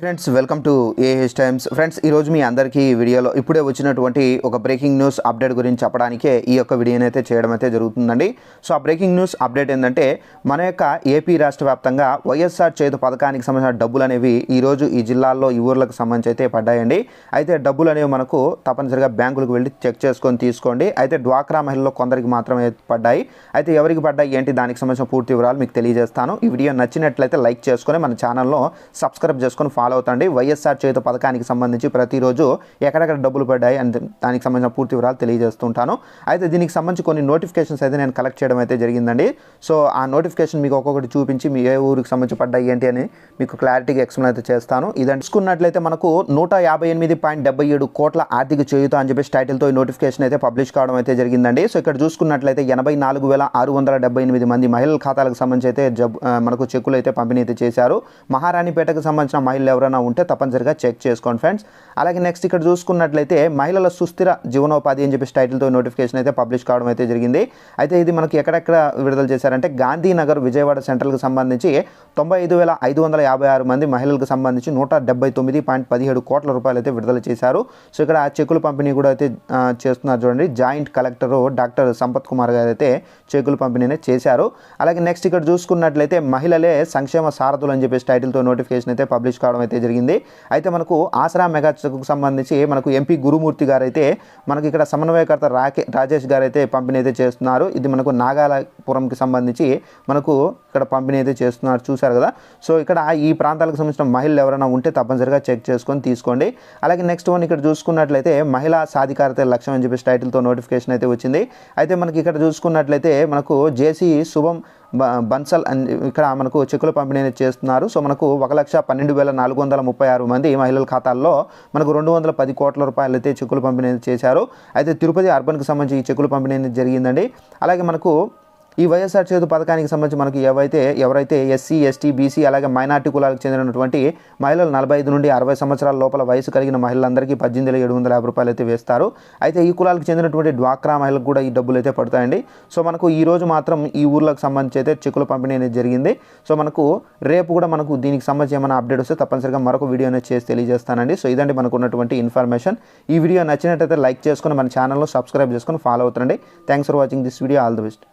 Friends welcome to AH times friends ఈరోజు మీ అందరికీ ఈ వీడియోలో ఇప్పుడే వచ్చినటువంటి ఒక బ్రేకింగ్ న్యూస్ అప్డేట్ గురించి చెప్పడానికే ఈ యొక్క వీడియోని అయితే చేయడం అయితే జరుగుతుందండి. సో ఆ బ్రేకింగ్ న్యూస్ అప్డేట్ ఏంటంటే మన యొక్క ఏపీ రాష్ట్ర వ్యాప్తంగా వైఎస్ఆర్ చేతు పథకానికి సంబంధించిన డబ్బులు అనేవి ఈరోజు ఈ జిల్లాల్లో ఈ ఊర్లకు సంబంధించి అయితే పడ్డాయండి. అయితే డబ్బులు అనేవి మనకు తప్పనిసరిగా బ్యాంకులకు వెళ్ళి చెక్ చేసుకొని తీసుకోండి. అయితే డ్వాక్రా మహిళల్లో కొందరికి మాత్రమే పడ్డాయి. అయితే ఎవరికి పడ్డాయి ఏంటి దానికి సంబంధించిన పూర్తి వివరాలు మీకు తెలియజేస్తాను. ఈ వీడియో నచ్చినట్లయితే లైక్ చేసుకొని మన ఛానల్లో సబ్స్క్రైబ్ చేసుకొని ఫాలో అవుతండి వైఎస్ఆర్ చేత పథకానికి సంబంధించి ప్రతిరోజు ఎక్కడెక్కడ డబ్బులు పడ్డాయి అని దానికి సంబంధించిన పూర్తి వివరాలు తెలియజేస్తుంటాను. అయితే దీనికి సంబంధించి కొన్ని నోటిఫికేషన్స్ అయితే నేను కలెక్ట్ చేయడం అయితే జరిగిందండి. సో ఆ నోటిఫికేషన్ మీకు ఒక్కొక్కటి చూపించి మీ ఏ ఊరికి సంబంధించి పడ్డాయి ఏంటి అని మీకు క్లారిటీగా ఎక్స్ప్లెయిన్ అయితే చేస్తాను. ఇదంటే చూసుకున్నట్లయితే మనకు నూట యాభై ఎనిమిది పాయింట్ డెబ్బై ఏడు కోట్ల ఆర్థిక చేయుత అని చెప్పేసి టైటిల్తో ఈ నోటిఫికేషన్ అయితే పబ్లిష్ కావడం అయితే జరిగిందండి. సో ఇక్కడ చూసుకున్నట్లయితే ఎనభై నాలుగు వేల ఆరు వందల డెబ్బై ఎనిమిది మంది మహిళల ఖాతాలకు సంబంధించి అయితే జబ్ మనకు చెక్కులు అయితే పంపిణీ అయితే చేశారు. మహారాణిపేటకు సంబంధించిన మహిళలు ఎవరైనా ఉంటే తప్పనిసరిగా చెక్ చేసుకోండి ఫ్రెండ్స్. అలాగే నెక్స్ట్ ఇక్కడ చూసుకున్నట్లయితే మహిళల సుస్థిర జీవనోపాధి అని చెప్పేసి టైటిల్తో నోటిఫికేషన్ అయితే పబ్లిష్ కావడం అయితే జరిగింది. అయితే ఇది మనకి ఎక్కడెక్కడ విడుదల చేశారంటే గాంధీనగర్ విజయవాడ సెంట్రల్కి సంబంధించి తొంభై ఐదు వేల ఐదు వందల యాభై ఆరు మంది మహిళలకు సంబంధించి నూట డెబ్బై తొమ్మిది పాయింట్ పదిహేడు కోట్ల రూపాయలు అయితే విడుదల చేశారు. సో ఇక్కడ ఆ చెక్కుల పంపిణీ కూడా అయితే చేస్తున్నారు చూడండి. Joint collector doctor Sampath Kumar గారు అయితే చెక్కుల పంపిణీ చేశారు. అలాగే నెక్స్ట్ ఇక్కడ చూసుకున్నట్లయితే మహిళలే సంక్షేమ సారథులు అని చెప్పేసి టైటిల్తో నోటిఫికేషన్ అయితే పబ్లిష్ కావడం అయితే జరిగింది. అయితే మనకు ఆసరా మెగాకు సంబంధించి మనకు ఎంపీ గురుమూర్తి గారు అయితే మనకి ఇక్కడ సమన్వయకర్త రాకే రాజేష్ గారు అయితే పంపిణీ అయితే చేస్తున్నారు. ఇది మనకు నాగాలపురంకి సంబంధించి మనకు ఇక్కడ పంపిణీ అయితే చేస్తున్నారు. చూశారు కదా? సో ఇక్కడ ఈ ప్రాంతాలకు సంబంధించిన మహిళలు ఎవరైనా ఉంటే తప్పనిసరిగా చెక్ చేసుకొని తీసుకోండి. అలాగే నెక్స్ట్ వన్ ఇక్కడ చూసుకున్నట్లయితే మహిళా సాధికారత లక్ష్యం అని చెప్పేసి టైటిల్తో నోటిఫికేషన్ అయితే వచ్చింది. అయితే మనకి ఇక్కడ చూసుకున్నట్లయితే మనకు జేసీ శుభం బన్సల్ ఇక్కడ మనకు చెక్కుల పంపిణీ అనేది చేస్తున్నారు. సో మనకు ఒక లక్ష పన్నెండు వేల నాలుగు వందల ముప్పై ఆరు మంది మహిళల ఖాతాల్లో మనకు రెండు వందల పది కోట్ల రూపాయలు అయితే చెక్కుల పంపిణీ అనేది చేశారు. అయితే తిరుపతి అర్బన్కి సంబంధించి ఈ చెక్కుల పంపిణీ అనేది జరిగిందండి. అలాగే మనకు ఈ వైఎస్ఆర్ చేతు పథకానికి సంబంధించి మనకి ఏవైతే ఎవరైతే ఎస్సీ ఎస్టీ బీసీ అలాగే మైనార్టీ కులాలకు చెందినటువంటి మహిళలు నలభై ఐదు నుండి అరవై సంవత్సరాల లోపల వయసు కలిగిన మహిళలందరికీ పద్దెనిమిది ఏడు వందల యాభై రూపాయలు అయితే వేస్తారు. అయితే ఈ కులాలకు చెందినటువంటి డ్వాక్రా మహిళలకు కూడా ఈ డబ్బులు అయితే పడతాయండి. సో మనకు ఈ రోజు మాత్రం ఈ ఊర్లకు సంబంధించి అయితే చెక్కుల పంపిణీ అనేది జరిగింది. సో మనకు రేపు కూడా మనకు దీనికి సంబంధించి ఏమైనా అప్డేట్ వస్తే తప్పనిసరిగా మరొక వీడియో అనేది చేసి తెలియజేస్తానండి. సో ఇదండి మనకు ఉన్నటువంటి ఇన్ఫర్మేషన్. ఈ వీడియో నచ్చినట్టయితే లైక్ చేసుకొని మన ఛానల్లో సబ్స్క్రైబ్ చేసుకుని follow అవుతుండండి. Thanks for watching this video. All the best.